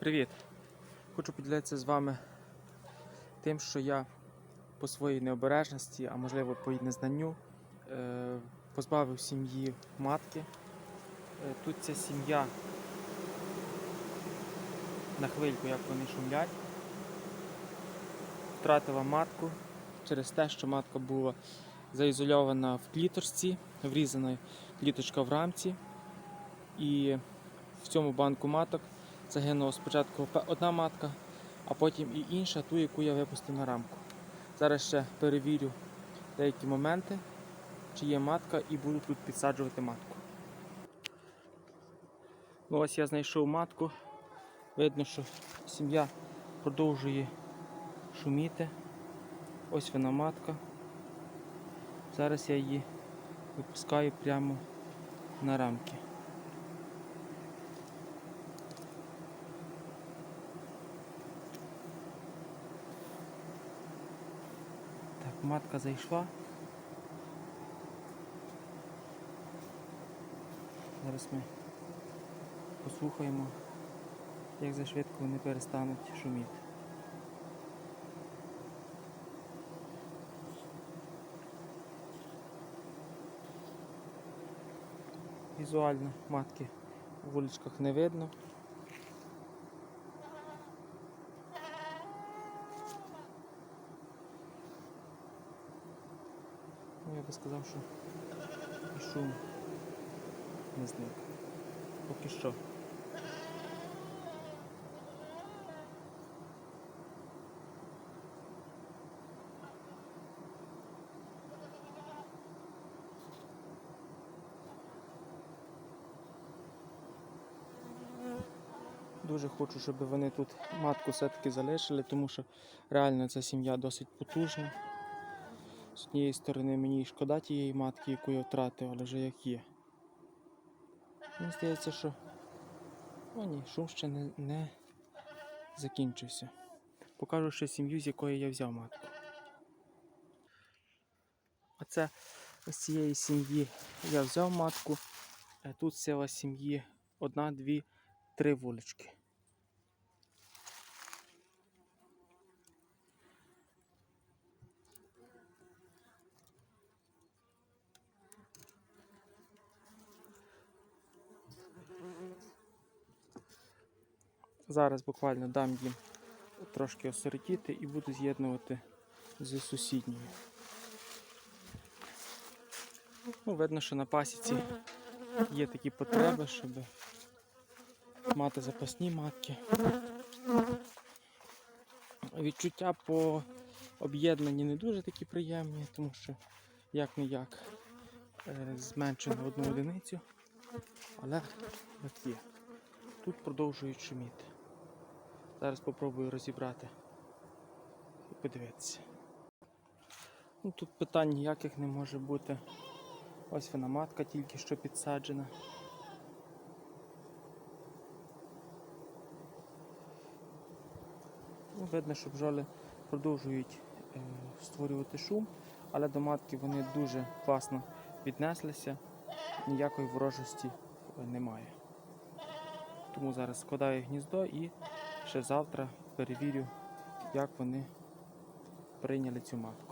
Привіт! Хочу поділитися з вами тим, що я по своїй необережності, а можливо по її незнанню, е, позбавив сім'ї матки. Е, Тут ця сім'я на хвильку, як вони шумлять, втратила матку через те, що матка була заізольована в кліторці, врізана кліточка в рамці. І в цьому банку маток загинула спочатку одна матка, а потім і інша, ту, яку я випустив на рамку. Зараз ще перевірю деякі моменти, чи є матка, і буду тут підсаджувати матку. Ну ось я знайшов матку. Видно, що сім'я продовжує шуміти. Ось вона матка. Зараз я її випускаю прямо на рамки. Матка зайшла. Зараз ми послухаємо, як зашвидко вони перестануть шуміти. Візуально матки в вуличках не видно. Ну, я би сказав, що шум не зник. Поки що. Дуже хочу, щоб вони тут матку все-таки залишили, тому що реально ця сім'я досить потужна. З однієї сторони мені шкода тієї матки, яку я втратив, але вже як є. Мені здається, що о ні, шум ще не, не закінчився. Покажу ще сім'ю, з якої я взяв матку. Оце з цієї сім'ї я взяв матку. Тут сила сім'ї одна, дві, три вулички. Зараз буквально дам їм трошки осиротіти і буду з'єднувати з сусідньою. Ну, видно, що на пасіці є такі потреби, щоб мати запасні матки. Відчуття по об'єднанні не дуже такі приємні, тому що як не як зменшено одну одиницю, але як є. Тут продовжують шуміти. Зараз спробую розібрати і подивитися. Ну, тут питань ніяких не може бути. Ось вона матка тільки що підсаджена. Ну, видно, що бджоли продовжують е, створювати шум, але до матки вони дуже класно віднеслися, ніякої ворожості е, немає. Тому зараз складаю гніздо і ще завтра перевірю, як вони прийняли цю матку.